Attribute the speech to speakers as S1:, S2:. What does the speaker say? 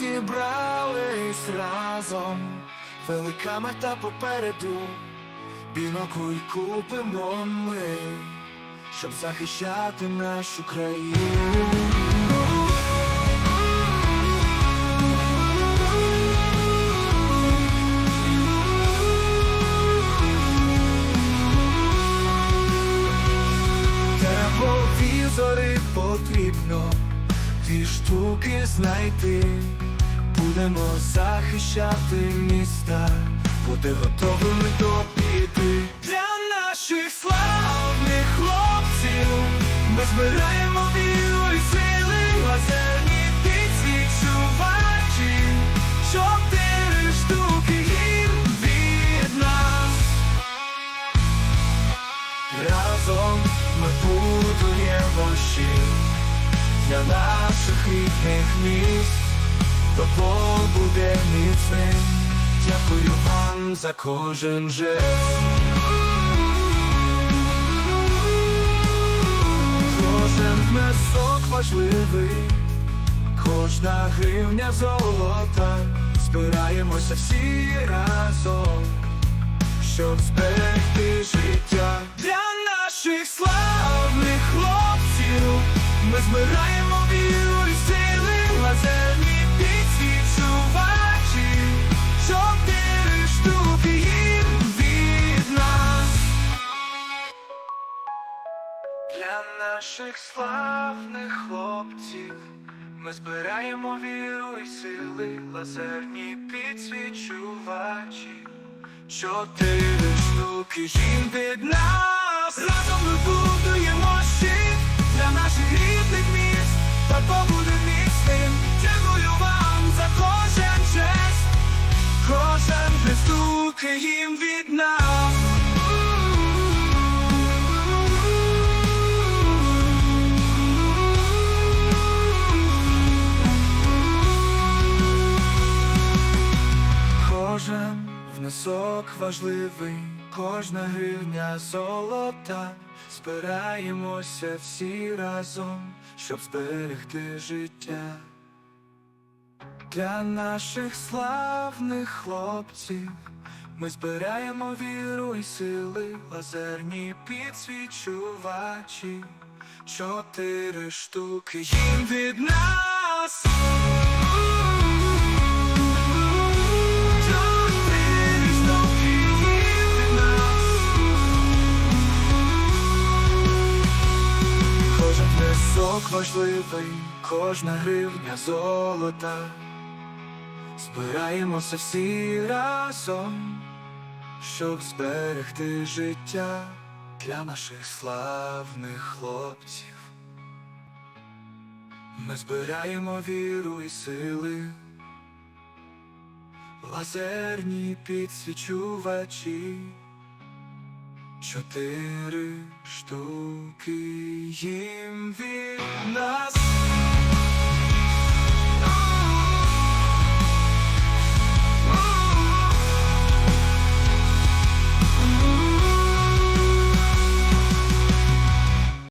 S1: зібрались разом, велика мета попереду, бінокль купимо ми, щоб захищати нашу країну. Тепловізори потрібно ті штуки знайти. Будемо захищати міста, бути готовими до біди. Для наших славних хлопців ми збираємо віру і сили, лазерні підсвічувачі, чотири штуки гір від нас. Разом ми будуємо щит для наших рідних міст, Тепло буде міцним. Дякую вам за кожен жест. Кожен внесок важливий, кожна гривня золота. Збираємося всі разом щоб зберегти життя для наших хлопців. Ми збираємо віру і сили, лазерні підсвічувачі, чотири штуки їм від нас. Для наших славних хлопців ми збираємо віру і сили, лазерні підсвічувачі. Чотири штуки їм штуки їм від Кожен внесок важливий, кожна гривня золота. Збираємося всі разом, щоб зберегти життя. Для наших славних хлопців ми збираємо віру і сили, лазерні підсвічувачі, чотири штуки їм від нас. Кожен внесок важливий, кожна гривня золота. Збираємося всі разом, щоб зберегти життя для наших славних хлопців. Ми збираємо віру і сили, лазерні підсвічувачі. Чотири штуки їм від нас